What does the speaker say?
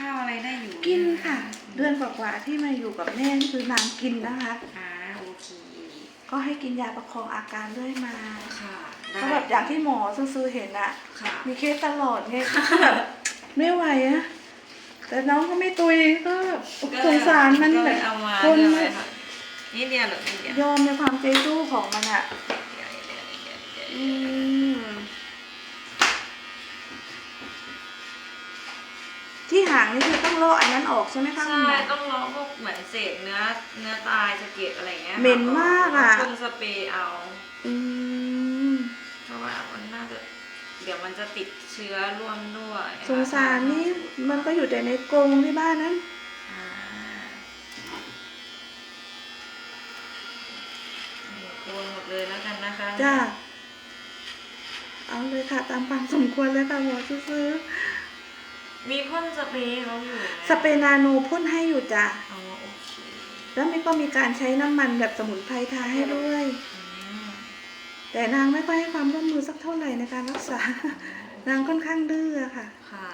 ข้าวอะไรได้อยู่กินค่ะ เดือนกว่าๆที่มาอยู่กับแม่นี่คือนางกินนะคะ อ่าโอเคก็ให้กินยาประคองอาการเรื่อยมาค่ะก็แบบอย่างที่หมอซื้อๆเห็นอะค่ะมีเคสตลอดไงก็แบบไม่ไหวอะแต่น้องก็ไม่ตุยก็แบบสงสารมันก็แบเลยบเอามาคนเรื่อมันยค่ะนี่เดียวเหรอนี่เดียวยอมในความใจสู้ของมันอะ เดี๋ยวเดี๋ยวเดี๋ยวเดี๋ยว อืม ที่หางนี่คือต้องเลาะอันนั้นออกใช่ไหมคะคุณใช่ หมอ ต้องเลาะพวกเหมือนเศษเนื้อ เนื้อตายสะเก็ดอะไรอย่างเงี้ยค่ะเหม็นมากอะพ่นสเปรย์เอา อืมเพราะว่ามันน่าจะ เดี๋ยวมันจะติดเชื้อร่วมด้วยสงสารนี่มันก็อยู่แต่ในกรงที่บ้านนั้น อ่าโกนหมดเลยแล้วกันนะคะจ้าเอาเลยค่ะ ตามความสมควรเลยค่ะหมอซื้อ มีพ่นสเปรย์เขาอยู่ไหมๆสเปรย์นาโนพ่นให้อยู่จ้ะ อ๋อโอเคแล้วมันก็มีการใช้น้ำมันแบบสมุนไพรทาให้ด้วย อืมแต่นางไม่ค่อยให้ความร่วมมือสักเท่าไหร่ในการรักษา นางค่อนข้างดื้อค่ะ ค่ะ